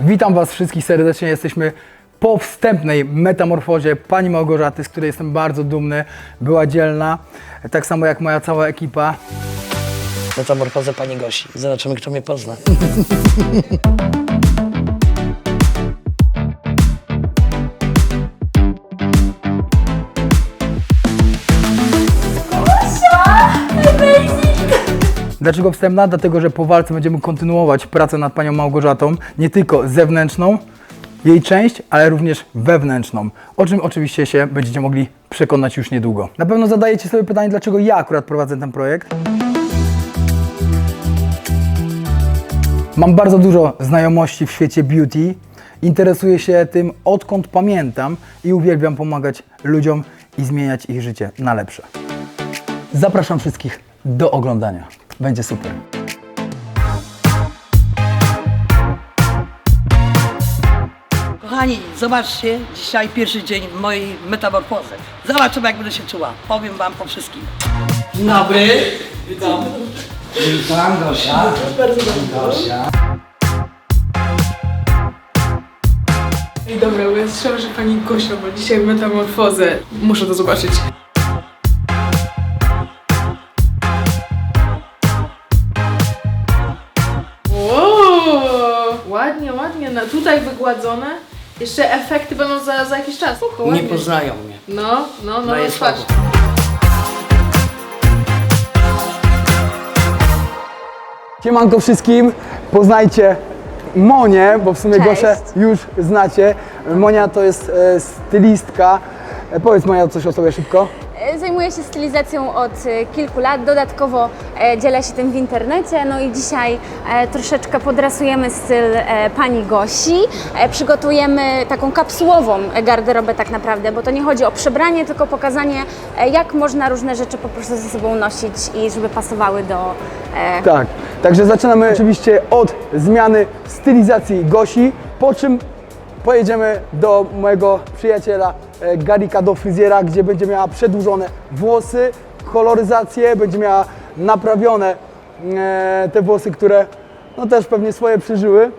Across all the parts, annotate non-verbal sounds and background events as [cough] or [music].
Witam Was wszystkich serdecznie. Jesteśmy po wstępnej metamorfozie pani Małgorzaty, z której jestem bardzo dumny. Była dzielna, tak samo jak moja cała ekipa. Metamorfozę pani Gosi. Zobaczymy, kto mnie pozna. [laughs] Dlaczego wstępna? Dlatego, że po walce będziemy kontynuować pracę nad panią Małgorzatą, nie tylko zewnętrzną, jej część, ale również wewnętrzną, o czym oczywiście się będziecie mogli przekonać już niedługo. Na pewno zadajecie sobie pytanie, dlaczego ja akurat prowadzę ten projekt. Mam bardzo dużo znajomości w świecie beauty. Interesuję się tym odkąd pamiętam i uwielbiam pomagać ludziom i zmieniać ich życie na lepsze. Zapraszam wszystkich do oglądania. Będzie super. Kochani, zobaczcie, dzisiaj pierwszy dzień mojej metamorfozy. Zobaczymy, jak będę się czuła. Powiem wam po wszystkim. Dzień dobry. Witam. Witam, Gosia. Bardzo Gosia. Dobra, bo ja słyszałam, że pani Gosia ma dzisiaj metamorfozę. Muszę to zobaczyć. Ładnie. No, tutaj wygładzone. Jeszcze efekty będą za, za jakiś czas. Spoko, Nie ładnie. poznają mnie. No, no, no, Daję patrz. słowo. Siemanko wszystkim, poznajcie Monię, bo w sumie Cześć. Gosię już znacie. Monia to jest e, stylistka. E, powiedz Monia coś o sobie szybko. E, Zajmuję się stylizacją od e, kilku lat, dodatkowo e, dzielę się tym w internecie, no i dzisiaj troszeczkę podrasujemy styl pani Gosi. Przygotujemy taką kapsułową garderobę tak naprawdę, bo to nie chodzi o przebranie, tylko pokazanie jak można różne rzeczy po prostu ze sobą nosić i żeby pasowały do Tak, także zaczynamy oczywiście od zmiany stylizacji Gosi, po czym pojedziemy do mojego przyjaciela e, Garika do fryzjera, gdzie będzie miała przedłużone włosy, koloryzację, będzie miała naprawione e, te włosy, które no też pewnie swoje przeżyły.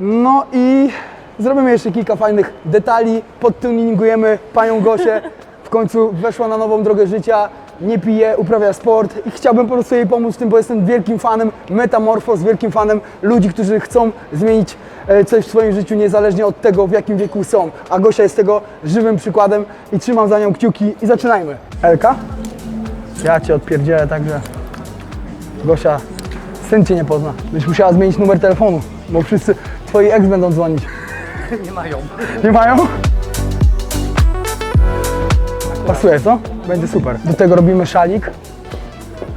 No i zrobimy jeszcze kilka fajnych detali, podtuningujemy panią Gosię. W końcu weszła na nową drogę życia, nie pije, uprawia sport i chciałbym po prostu jej pomóc w tym, bo jestem wielkim fanem metamorfoz, wielkim fanem ludzi, którzy chcą zmienić e, coś w swoim życiu niezależnie od tego, w jakim wieku są. A Gosia jest tego żywym przykładem i trzymam za nią kciuki i zaczynajmy. Elka? Ja Cię odpierdzielę, także Gosia, syn Cię nie pozna. Byś musiała zmienić numer telefonu, bo wszyscy Twoi ex będą dzwonić. [laughs] Nie mają. Nie mają? Pasuje, co? Będzie super. Do tego robimy szalik.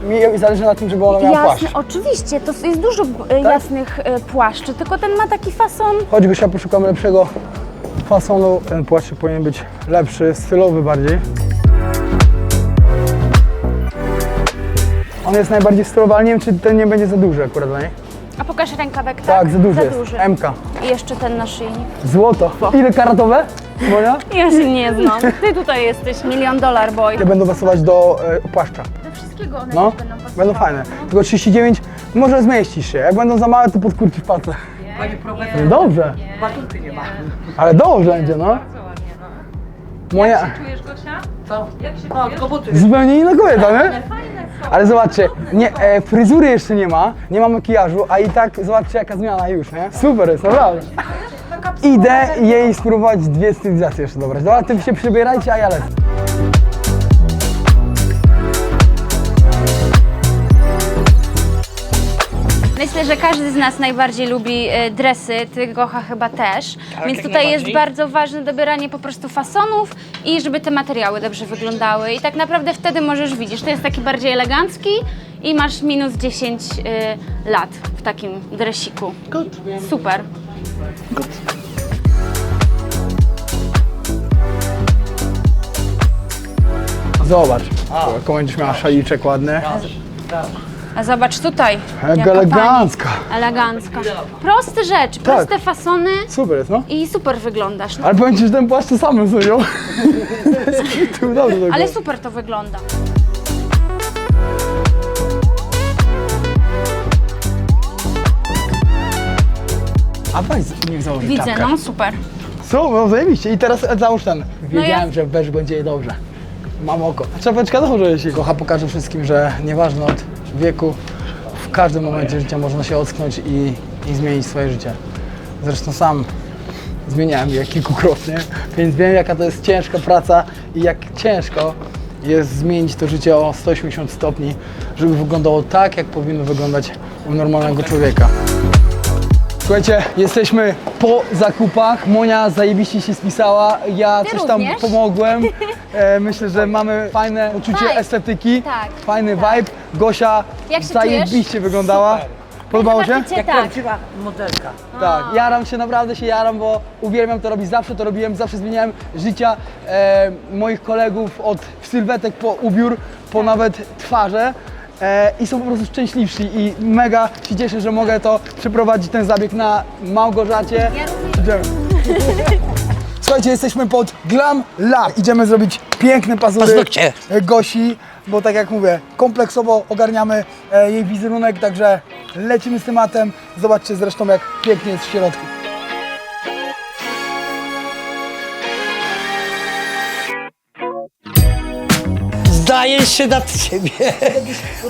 Mi zależy na tym, żeby ona miała płaszcz. Jasne, oczywiście, to jest dużo e, jasnych e, płaszczy, tylko ten ma taki fason Chodź Gosia, poszukamy lepszego fasonu. Ten płaszcz powinien być lepszy, stylowy bardziej. On jest najbardziej stylowy, ale nie wiem, czy ten nie będzie za duży akurat dla niej. A pokaż rękawek, tak? Tak, za duży jest. MK. I jeszcze ten naszyjnik. Złoto. Ile karatowe? Monia? Ja się nie znam. Ty tutaj jesteś milion dolar boy. Te będą pasować do e, płaszcza. Do wszystkiego one No, też będą pasowały. będą fajne. Tylko 39, może zmieścisz się. Jak będą za małe, to podkurczysz palce. Pani profesor, No dobrze, batuty nie ma. ale dobrze będzie, no. Moja Co? No, tylko buty. zupełnie inna kobieta, nie? Ale zobaczcie, nie, e, fryzury jeszcze nie ma, nie ma makijażu, a i tak zobaczcie jaka zmiana już, nie? Super jest, naprawdę. Idę jej spróbować dwie stylizacje jeszcze dobrać. Dobra, ty się przybierajcie, a ja lecę. Myślę, że każdy z nas najbardziej lubi e, dresy, ty Gocha chyba też. Więc jak tutaj jest najbardziej. bardzo ważne dobieranie po prostu fasonów i żeby te materiały dobrze wyglądały. I tak naprawdę wtedy możesz widzieć, to jest taki bardziej elegancki i masz minus 10 y, lat w takim dresiku. Super. Zobacz, jaką będziesz miała szaliczek ładny. A zobacz tutaj. Jak jaka elegancka. Pani. Elegancka. Proste rzeczy, proste fasony Super jest, no. i super wyglądasz. No. Ale powiem ci, że ten płaszcz to sam zrobił. [laughs] Dobrze, tak Ale super to wygląda. A weź, niech założy Widzę, czapkę. no super. Co? No zajebiście. I teraz załóż ten. Wiedziałem, ja- że wesz będzie jej dobrze. Mam oko. Czapeczka dobrze się kocha. Pokażę wszystkim, że nieważne od wieku, w każdym momencie życia można się ocknąć i, i zmienić swoje życie. Zresztą sam zmieniałem je kilkukrotnie, [laughs] więc wiem jaka to jest ciężka praca i jak ciężko jest zmienić to życie o 180 stopni, żeby wyglądało tak, jak powinno wyglądać u normalnego człowieka. Słuchajcie, jesteśmy po zakupach. Monia zajebiście się spisała. Ja Ty coś tam również. pomogłem. [laughs] E, myślę, że mamy fajne uczucie Vibe. estetyki. Tak, Fajny vibe. Gosia Jak się zajebiście czujesz? wyglądała. Podobało się? Zobaczycie, Jak tak. prawdziwa modelka. Tak, jaram się, naprawdę się jaram, bo uwielbiam to robić, zawsze to robiłem, zawsze zmieniałem życia e, moich kolegów od sylwetek po ubiór, po nawet twarze e, i są po prostu szczęśliwsi i mega się cieszę, że mogę to przeprowadzić ten zabieg na Małgorzacie. Ja również. Idziemy. [laughs] Słuchajcie, jesteśmy pod Glam Lab. Idziemy zrobić piękne pazury Paznokcie. e, Gosi, bo tak jak mówię, kompleksowo ogarniamy e, jej wizerunek, także lecimy z tematem. Zobaczcie zresztą jak pięknie jest w środku. Zdajesz się nad siebie.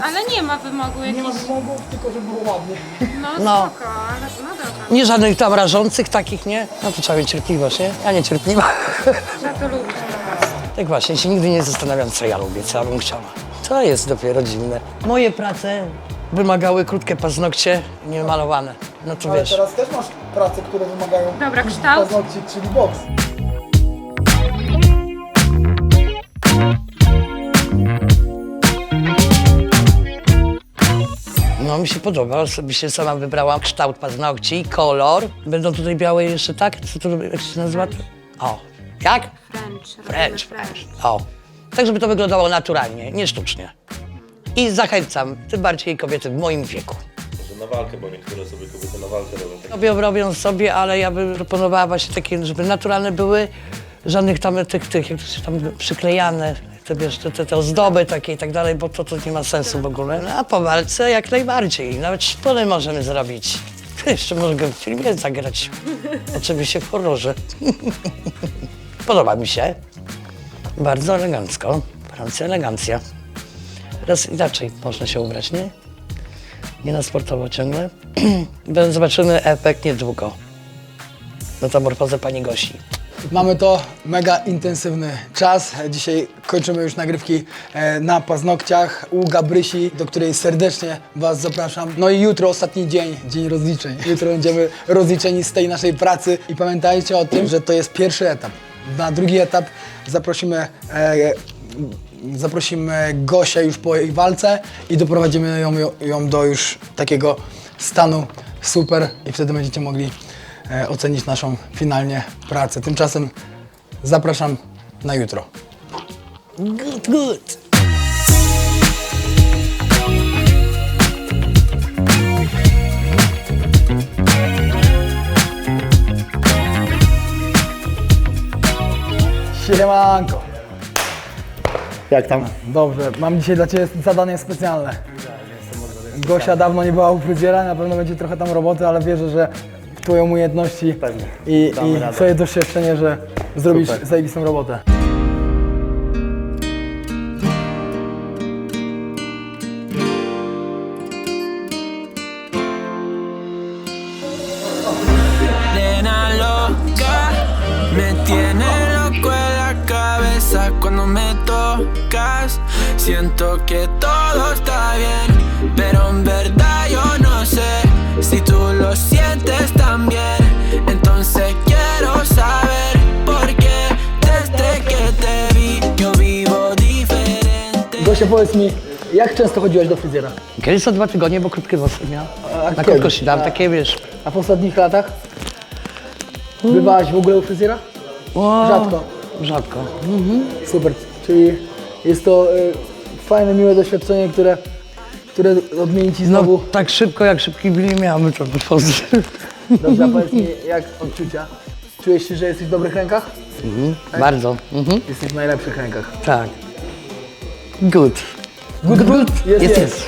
Ale nie ma wymogu jakichś... wymogów, tylko żeby było ładnie. No, No. spoko, ale no dobra. Nie żadnych tam rażących takich, nie? No to trzeba mieć cierpliwość, nie? Ja nie cierpliwa. Ja to lubię. Tak właśnie, się nigdy nie zastanawiam, co ja lubię, co ja bym chciała. To jest dopiero dziwne. Moje prace wymagały krótkie paznokcie, niemalowane. No to Ale wiesz. teraz też masz prace, które wymagają Dobra, kształt? paznokci, czyli boks. No mi się podoba, osobiście sama wybrałam kształt paznokci, kolor. Będą tutaj białe jeszcze, tak? Co to, jak się nazywa? O, jak? French. French, French. O, tak żeby to wyglądało naturalnie, nie sztucznie. I zachęcam, tym bardziej kobiety w moim wieku. Może na walkę, bo niektóre sobie kobiety na walkę robią. Tak Robią, robią sobie, ale ja bym proponowała właśnie takie, żeby naturalne były, żadnych tam tych, tych jak to się tam przyklejane, te, wiesz, te, te, te ozdoby takie i tak dalej, bo to, to nie ma sensu w ogóle. No, a po walce jak najbardziej, nawet szpony możemy zrobić. [laughs] Jeszcze mogę w filmie zagrać, oczywiście w horrorze. [laughs] Podoba mi się, bardzo elegancko, Francja elegancja. Teraz inaczej można się ubrać, nie? nie na sportowo ciągle. [clears throat] Zobaczymy efekt niedługo. Metamorfozę pani Gosi. Mamy to mega intensywny czas. Dzisiaj kończymy już nagrywki e, na paznokciach u Gabrysi, do której serdecznie Was zapraszam. No i jutro ostatni dzień, dzień rozliczeń. Jutro będziemy rozliczeni z tej naszej pracy i pamiętajcie o tym, że to jest pierwszy etap. Na drugi etap zaprosimy e, zaprosimy Gosię już po jej walce i doprowadzimy ją, ją do już takiego stanu super i wtedy będziecie mogli ocenić naszą finalnie pracę. Tymczasem zapraszam na jutro. Good, good. Siemanko. Jak tam? Dobrze, mam dzisiaj dla Ciebie zadanie specjalne. Gosia dawno nie była u fryzjera, na pewno będzie trochę tam roboty, ale wierzę, że Twoje umiejętności Pewnie. i, Damy i radę. doświadczenie, że zrobisz Super. zajebistą robotę. Nena loca, me tiene loco en la cabeza cuando me tocas. Siento que todo está bien, pero en verdad sientes también. Entonces quiero saber por qué desde que te vi yo vivo diferente. Gosia, powiedz mi, jak często chodziłaś do fryzjera? Kiedyś co dwa tygodnie, bo krótkie włosy miałam. A Na kiedy? krótko się dam, A- takie wiesz. A w ostatnich latach? Bywałaś w ogóle u fryzjera? O, Rzadko. Rzadko. Super, czyli jest to y, fajne, miłe doświadczenie, które, które odmieni Ci No znowu. tak szybko jak szybki nie miałem to wypozy. Dobrze, a powiedz mi, jak odczucia? Czujesz się, że jesteś w dobrych rękach? Bardzo. Mhm. Jesteś w najlepszych rękach. Tak. Good. Good, good. Jest, Jest, jest. jest.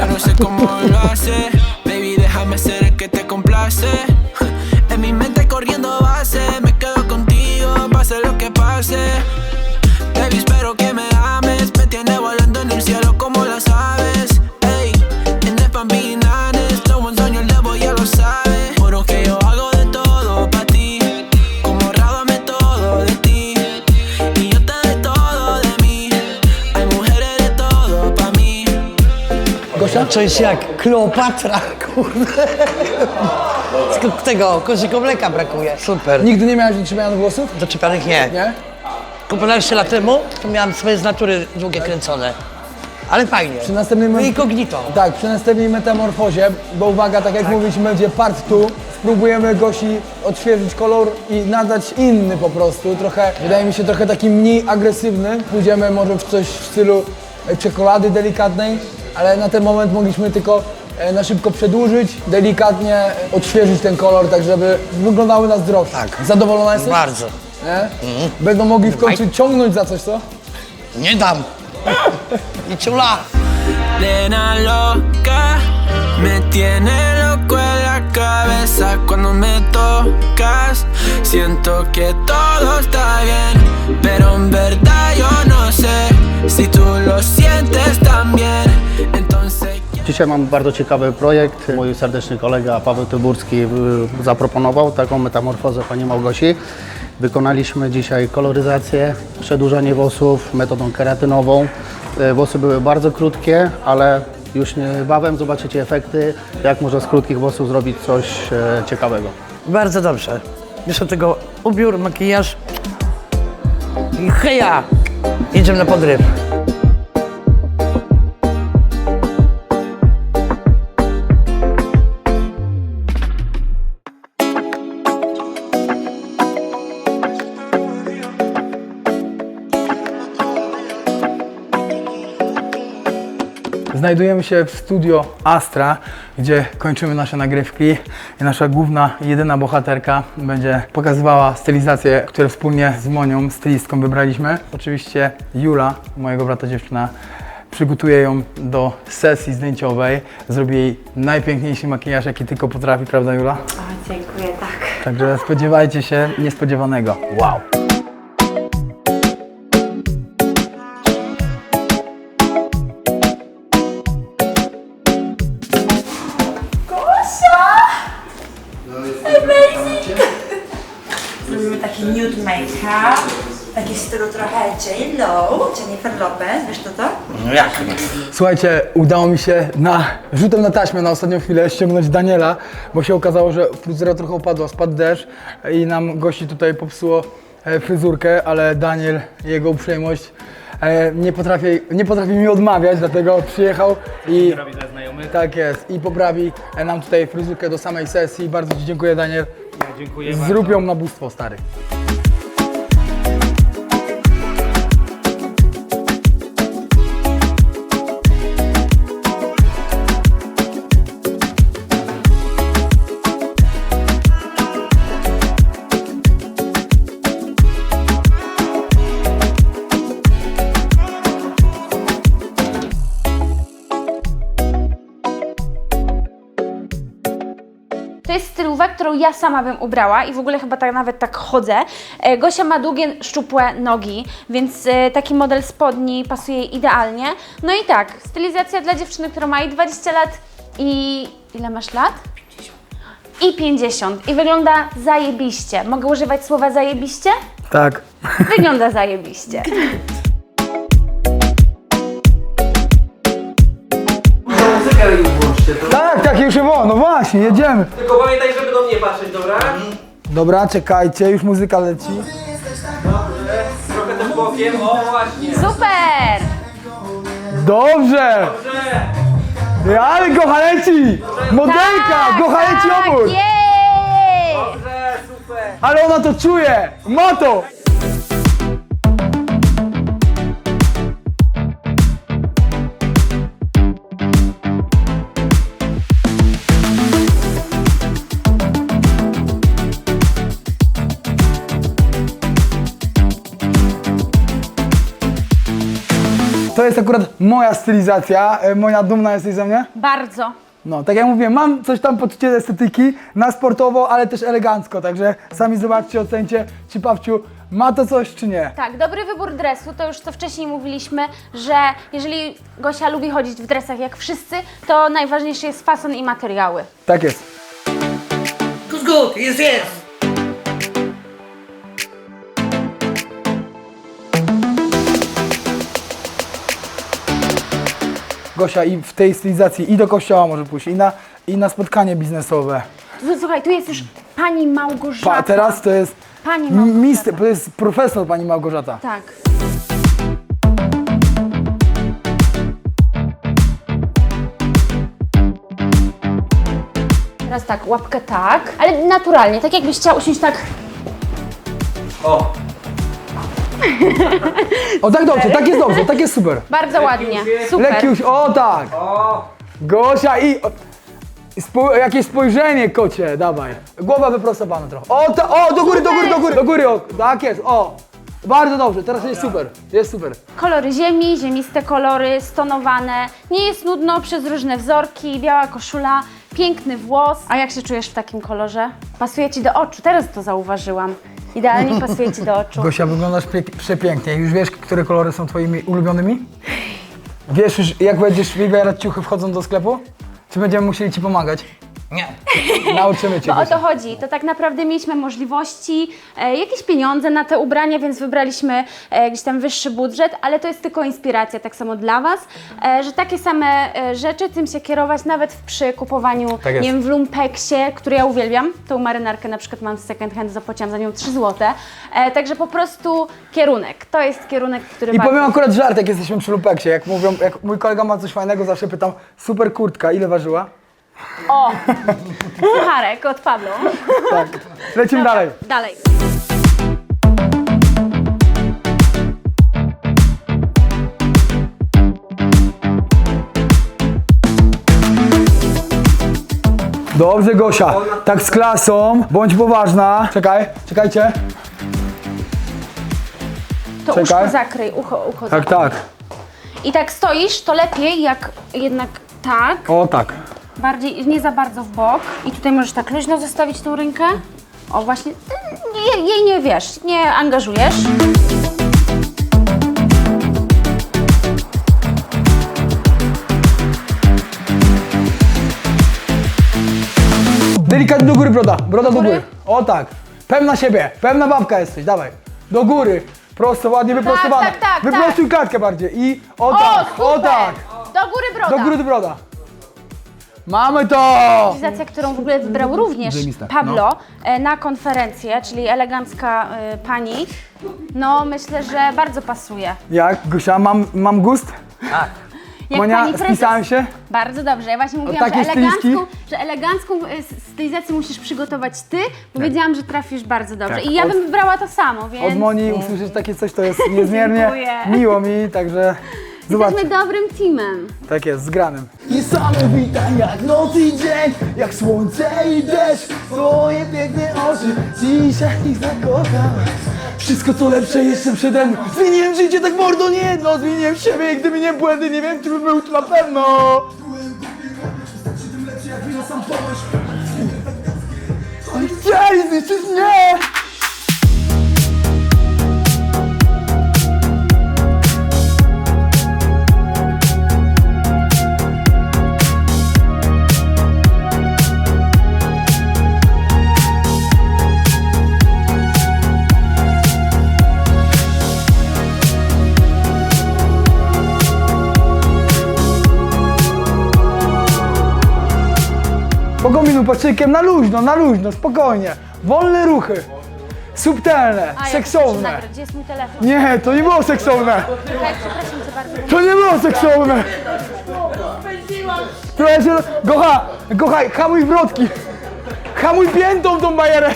Yo no sé cómo lo hace, baby, déjame ser el que te complace. Gosia? Coś jak Kleopatra, kurde. Z tego kozika mleka brakuje. Super. Nigdy nie miałeś utrzymianych włosów? Doczepianych nie. Nie? Kupowałem lat temu, to miałem swoje z natury długie kręcone. Ale fajnie. Przy następnym... No incognito. Tak, przy następnej metamorfozie, bo uwaga, tak jak mówiliśmy, będzie part 2. Spróbujemy Gosi odświeżyć kolor i nadać inny po prostu. Trochę, wydaje mi się, trochę taki mniej agresywny. Pójdziemy może w coś w stylu e, czekolady delikatnej, ale na ten moment mogliśmy tylko e, na szybko przedłużyć, delikatnie odświeżyć ten kolor, tak żeby wyglądały na zdrowie. Tak. Zadowolona jesteś? Bardzo. Nie? Będą mogli w końcu ciągnąć za coś, co? Nie dam. [laughs] I ciula. Me tiene loco en la cabeza cuando me tocas. Siento que todo está bien, pero en verdad yo no sé si tú lo sientes también. Dzisiaj mam bardzo ciekawy projekt. Mój serdeczny kolega Paweł Tyburski y, zaproponował taką metamorfozę pani Małgosi. Wykonaliśmy dzisiaj koloryzację, przedłużanie włosów metodą keratynową. Y, Włosy były bardzo krótkie, ale już niebawem zobaczycie efekty, jak można z krótkich włosów zrobić coś e, ciekawego. Bardzo dobrze. Jeszcze tego ubiór, makijaż i heja! Jedziemy na podryw. Znajdujemy się w studio Astra, gdzie kończymy nasze nagrywki i nasza główna, jedyna bohaterka będzie pokazywała stylizacje, które wspólnie z Monią, stylistką wybraliśmy. Oczywiście Jula, mojego brata dziewczyna, przygotuje ją do sesji zdjęciowej, zrobi jej najpiękniejszy makijaż, jaki tylko potrafi, prawda Jula? O, dziękuję, tak. Także spodziewajcie się niespodziewanego. Wow! Trochę J-Lo, Jennifer Lopez, wiesz to to? No jak? Słuchajcie, udało mi się na rzutem na taśmę na ostatnią chwilę ściągnąć Daniela, bo się okazało, że fryzura trochę opadła, spadł deszcz i nam gości tutaj popsuło e, fryzurkę, ale Daniel, jego uprzejmość e, nie potrafi, nie potrafi mi odmawiać, dlatego przyjechał i tak jest i poprawi e, nam tutaj fryzurkę do samej sesji. Bardzo Ci dziękuję Daniel. dziękuję Zrób ją na bóstwo, stary. Ja sama bym ubrała i w ogóle chyba tak nawet tak chodzę. E, Gosia ma długie, szczupłe nogi, więc e, taki model spodni pasuje jej idealnie. No i tak, stylizacja dla dziewczyny, która ma i 20 lat i... ile masz lat? 50. I 50. I wygląda zajebiście. Mogę używać słowa zajebiście? Tak. Wygląda zajebiście. [laughs] Tak, tak, już było, no właśnie, jedziemy. Tylko pamiętaj, żeby do mnie patrzeć, dobra? Dobra, czekajcie, już muzyka leci. Trochę tym bokiem, o właśnie. Super! Dobrze! Dobrze, Ale Gocha leci! Modelka! Gocha leci tak, obok! jej! dobrze, super. Ale ona to czuje! Ma to! To jest akurat moja stylizacja. E, Moja dumna jesteś ze mnie? Bardzo. No, tak jak mówiłem, mam coś tam poczucie estetyki, na sportowo, ale też elegancko, także sami zobaczcie, ocencie, czy Pawciu ma to coś, czy nie. Tak, dobry wybór dresu, to już co wcześniej mówiliśmy, że jeżeli Gosia lubi chodzić w dresach jak wszyscy, to najważniejszy jest fason i materiały. Tak jest. Good, good, jest, jest. Gosia i w tej stylizacji i do kościoła może pójść, i na, i na spotkanie biznesowe. Tu- Słuchaj, tu jest już pani Małgorzata. Pa, teraz to jest Pani Małgorzata. mister, to jest profesor pani Małgorzata. Tak. Teraz tak, łapkę tak, ale naturalnie, tak jakbyś chciał usiąść tak O, O tak dobrze, tak jest dobrze, tak jest super. bardzo ładnie. Super. Lekki o tak. o. Gosia i... O, spo, jakieś spojrzenie, kocie, dawaj. Głowa wyprostowana trochę. O, ta, o, do góry, do góry, do góry, do góry, o, tak jest, o. Bardzo dobrze, teraz jest super, jest super. Kolory ziemi, ziemiste kolory, stonowane. Nie jest nudno przez różne wzorki, biała koszula, piękny włos. A jak się czujesz w takim kolorze? Pasuje ci do oczu, teraz to zauważyłam. Idealnie pasuje ci do oczu. Gosia, wyglądasz przepięknie. Już wiesz, które kolory są twoimi ulubionymi? Wiesz już, jak będziesz wybierać ciuchy wchodząc do sklepu? Czy będziemy musieli ci pomagać? Nie. [laughs] Nauczymy cię, Bo o Gosia. to chodzi. To tak naprawdę mieliśmy możliwości, e, jakieś pieniądze na te ubrania, więc wybraliśmy e, gdzieś tam wyższy budżet, ale to jest tylko inspiracja tak samo dla Was, e, że takie same e, rzeczy, tym się kierować nawet w- przy kupowaniu, Tak jest. nie wiem, w lumpeksie, który ja uwielbiam. Tą marynarkę na przykład mam z second hand, zapłaciłam za nią 3 zł. E, także po prostu kierunek. To jest kierunek, który I warto. powiem akurat żart, jak jesteśmy przy lupeksie. Jak mówią, jak mój kolega ma coś fajnego, zawsze pytam, super kurtka, ile ważyła? O! Pucharek od Pablo. Tak. Lecimy dalej. Dalej. Dobrze, Gosia. Tak z klasą. Bądź poważna. Czekaj, czekajcie. To Czekaj. uszko zakryj, ucho, ucho Tak, tak. I tak stoisz, to lepiej jak jednak tak, O, tak. Bardziej, nie za bardzo w bok. I tutaj możesz tak luźno zostawić tą rękę. O właśnie, jej, jej nie wiesz, nie angażujesz. Delikatnie do góry broda. Broda do góry? O, tak. Pewna siebie. Pewna babka jesteś. Dawaj. Do góry. Prosto, ładnie wyprostowane. tak, tak, Wyprostuj klatkę bardziej. I o, O, tak. super! O, tak. Do góry broda. Do góry do broda. Mamy to! Stylizacja, którą w ogóle wybrał również Zajebista. Pablo e, na konferencję, czyli elegancka e, pani. No myślę, że bardzo pasuje. Jak, Gosia, mam, mam gust? Jak Monia, pani prezes. spisałem się? Bardzo dobrze. Ja właśnie mówiłam, że takiej elegancką, że elegancką e, stylizację musisz przygotować ty, bo wiedziałam, że trafisz bardzo dobrze. Tak, I ja od- bym wybrała to samo, więc Od Moni usłyszeć takie coś, to jest niezmiernie Dziękuję. miło mi, także zobaczcie. jesteśmy dobrym teamem. Tak jest, zgranym. Niesamowita jak noc i dzień, jak słońce i deszcz, twoje piękne oczy, dzisiaj ich zakocham. Wszystko co lepsze jeszcze przede mną. Zmieniłem życie tak mordo nie jedno, zmieniłem siebie i gdyby nie błędy, nie wiem czy bym był tu na pewno. Oj, Chcieli zniszczyć mnie! Paczykiem na luźno, na luźno, spokojnie. Wolne ruchy. Subtelne, A, ja muszę seksowne. nagrać. Gdzie jest mój telefon? Nie, to nie było seksowne. Czekaj, przepraszam cię bardzo. To nie było seksowne. Trochę się... Gocha, gocha, hamuj wrotki. Hamuj piętą tą bajerę.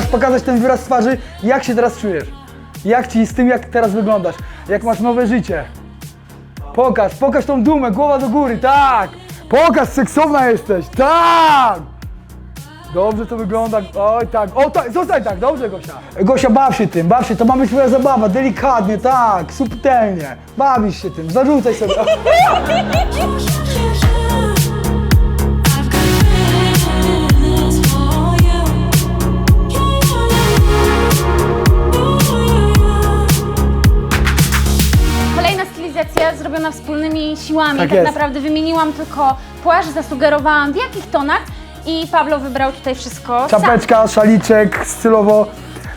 Masz pokazać ten wyraz twarzy, jak się teraz czujesz. Jak ci z tym, jak teraz wyglądasz. Jak masz nowe życie. Pokaż, pokaż tą dumę, głowa do góry, tak! Pokaż, seksowna jesteś, tak! Dobrze to wygląda, oj tak, o tak, zostań tak, dobrze Gosia. Gosia, baw się tym, baw się, to ma być twoja zabawa, delikatnie, tak, subtelnie. Bawisz się tym, zarzucaj sobie. [laughs] zrobiona wspólnymi siłami. Tak Tak, jest. naprawdę wymieniłam tylko płaszcz, zasugerowałam w jakich tonach i Pablo wybrał tutaj wszystko. Czapeczka, szaliczek, stylowo.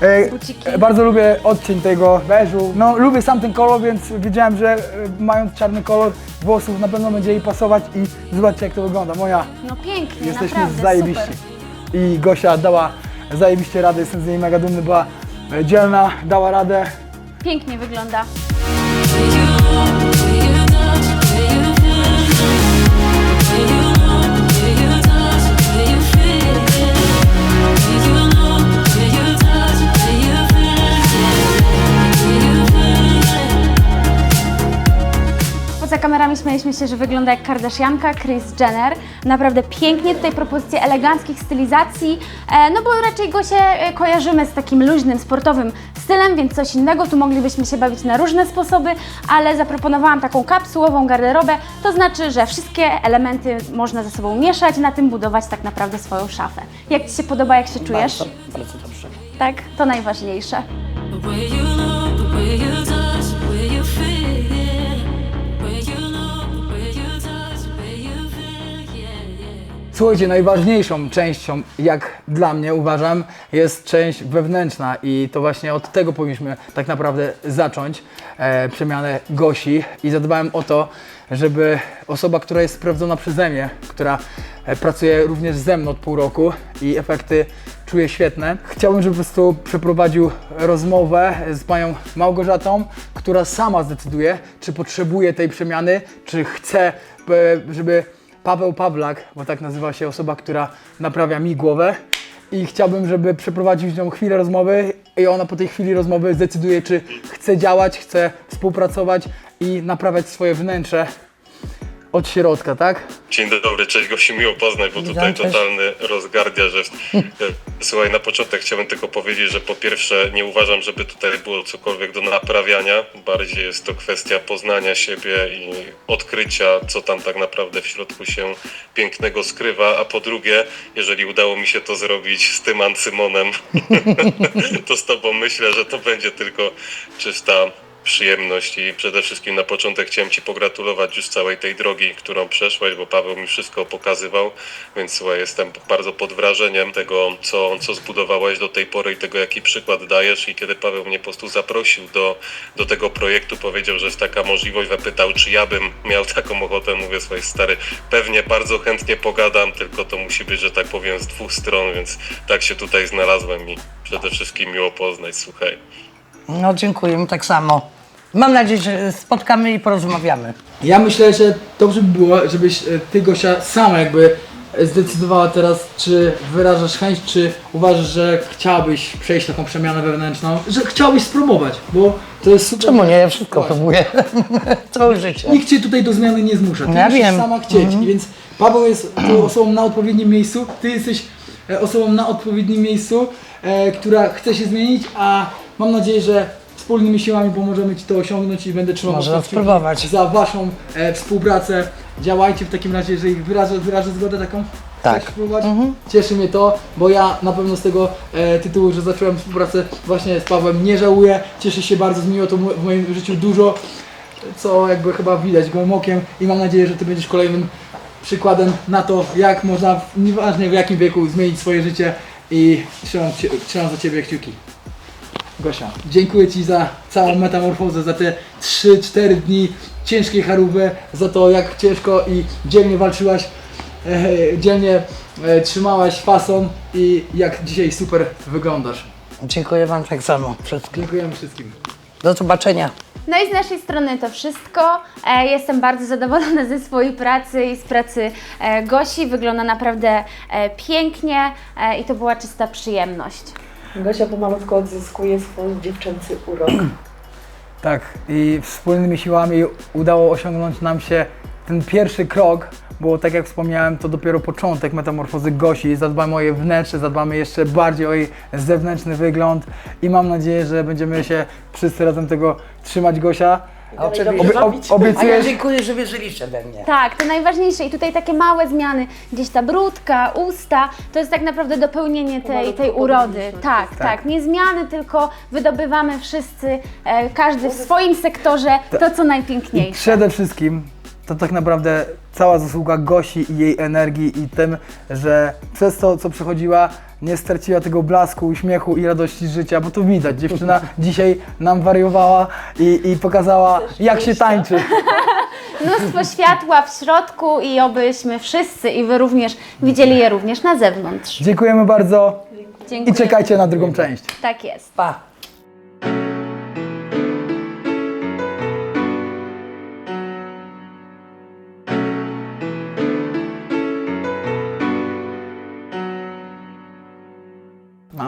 E, Buciki. e, bardzo lubię odcień tego beżu. No, lubię sam ten kolor, więc wiedziałem, że e, mając czarny kolor włosów na pewno będzie jej pasować i zobaczcie jak to wygląda. Moja, No pięknie, jesteśmy naprawdę, zajebiści. super. I Gosia dała zajebiście radę, jestem z niej mega dumny, była e, dzielna, dała radę. Pięknie wygląda. Poza kamerami śmialiśmy się, że wygląda jak Kardashianka, Kris Jenner. Naprawdę pięknie, tutaj propozycje eleganckich stylizacji, e, no bo raczej go się e, kojarzymy z takim luźnym, sportowym stylem, więc coś innego. Tu moglibyśmy się bawić na różne sposoby, ale zaproponowałam taką kapsułową garderobę, to znaczy, że wszystkie elementy można ze sobą mieszać, na tym budować tak naprawdę swoją szafę. Jak Ci się podoba, jak się czujesz? Bardzo, bardzo dobrze. Tak, to najważniejsze. Słuchajcie, najważniejszą częścią, jak dla mnie uważam, jest część wewnętrzna i to właśnie od tego powinniśmy tak naprawdę zacząć e, przemianę Gosi. I zadbałem o to, żeby osoba, która jest sprawdzona przeze mnie, która e, pracuje również ze mną od pół roku i efekty czuje świetne, chciałbym, żeby po prostu przeprowadził rozmowę z panią Małgorzatą, która sama zdecyduje, czy potrzebuje tej przemiany, czy chce, e, żeby Paweł Pawlak, bo tak nazywa się osoba, która naprawia mi głowę. I chciałbym, żeby przeprowadził z nią chwilę rozmowy i ona po tej chwili rozmowy zdecyduje, czy chce działać, chce współpracować i naprawiać swoje wnętrze od środka, tak? Dzień dobry, cześć Gosiu, miło poznać, bo tutaj cześć. totalny rozgardiarz jest. Słuchaj, na początek chciałbym tylko powiedzieć, że po pierwsze nie uważam, żeby tutaj było cokolwiek do naprawiania. Bardziej jest to kwestia poznania siebie i odkrycia, co tam tak naprawdę w środku się pięknego skrywa. A po drugie, jeżeli udało mi się to zrobić z tym Ancymonem, [laughs] to z tobą myślę, że to będzie tylko czysta przyjemność i przede wszystkim na początek chciałem Ci pogratulować już całej tej drogi, którą przeszłaś, bo Paweł mi wszystko pokazywał, więc słuchaj, jestem bardzo pod wrażeniem tego, co, co zbudowałeś do tej pory i tego, jaki przykład dajesz i kiedy Paweł mnie po prostu zaprosił do, do tego projektu, powiedział, że jest taka możliwość, zapytał, czy ja bym miał taką ochotę, mówię, słuchaj stary, pewnie bardzo chętnie pogadam, tylko to musi być, że tak powiem, z dwóch stron, więc tak się tutaj znalazłem i przede wszystkim miło poznać, słuchaj. No dziękuję, mi tak samo. Mam nadzieję, że spotkamy i porozmawiamy. Ja myślę, że dobrze by było, żebyś e, ty Gosia sama jakby e, zdecydowała teraz, czy wyrażasz chęć, czy uważasz, że chciałabyś przejść taką przemianę wewnętrzną, że chciałabyś spróbować, bo to jest super. Czemu nie? Ja wszystko próbuję. [laughs] Całe życie. Nikt cię tutaj do zmiany nie zmusza. Ty Ja musisz wiem. sama chcieć. I Więc Paweł jest tą osobą na odpowiednim miejscu, ty jesteś e, osobą na odpowiednim miejscu, e, która chce się zmienić, a mam nadzieję, że wspólnymi siłami pomożemy ci to osiągnąć i będę trzymał Można kciuki spróbować. za waszą e, współpracę. Działajcie w takim razie, jeżeli wyrażę, wyrażę zgodę taką. Tak. Chcesz spróbować? Cieszy mnie to, bo ja na pewno z tego e, tytułu, że zacząłem współpracę właśnie z Pawłem, nie żałuję. Cieszę się bardzo, zmieniło to mu- w moim życiu dużo, co jakby chyba widać gołym okiem i mam nadzieję, że ty będziesz kolejnym przykładem na to, jak można, w- nieważne w jakim wieku, zmienić swoje życie i trzymam, cie- trzymam za ciebie kciuki. Gosia, dziękuję Ci za całą metamorfozę, za te 3-4 dni ciężkiej charówy, za to jak ciężko i dzielnie walczyłaś, e, dzielnie e, trzymałaś fason i jak dzisiaj super wyglądasz. Dziękuję Wam tak samo wszystkim. Dziękujemy wszystkim. Do zobaczenia. No i z naszej strony to wszystko. E, Jestem bardzo zadowolona ze swojej pracy i z pracy e, Gosi. Wygląda naprawdę e, pięknie e, i to była czysta przyjemność. Gosia pomalutko odzyskuje swój dziewczęcy urok. [clears throat] Tak, i wspólnymi siłami udało osiągnąć nam się ten pierwszy krok, bo tak jak wspomniałem, to dopiero początek metamorfozy Gosi. Zadbamy o jej wnętrze, zadbamy jeszcze bardziej o jej zewnętrzny wygląd i mam nadzieję, że będziemy się wszyscy razem tego trzymać, Gosia. A oczywiście. Obie- ob- A ja obiecujesz? dziękuję, że wierzyliście we mnie. Tak, to najważniejsze i tutaj takie małe zmiany, gdzieś ta brudka, usta, to jest tak naprawdę dopełnienie tej, tej urody. Tak, tak, nie zmiany, tylko wydobywamy wszyscy, e, każdy w swoim sektorze to, co najpiękniejsze. Przede wszystkim to tak naprawdę cała zasługa Gosi i jej energii i tym, że przez to, co przechodziła, nie straciła tego blasku, uśmiechu i radości z życia, bo to widać. Dziewczyna [laughs] dzisiaj nam wariowała i, i pokazała, jak się tańczy. [laughs] Mnóstwo światła w środku i obyśmy wszyscy i Wy również widzieli je również na zewnątrz. Dziękujemy bardzo Dziękuję. i czekajcie na drugą część. Tak jest. Pa.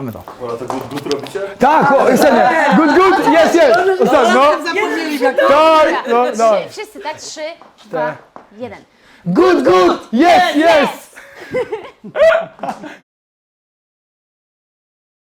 Mamy to. Tak, o, serio. Good, good, jest, jest. Ostatnio. Zapomnieli jak Tak, no, no. Trzy, wszyscy, tak? Trzy, dwa, jeden. Good, good, jest, jest. [laughs]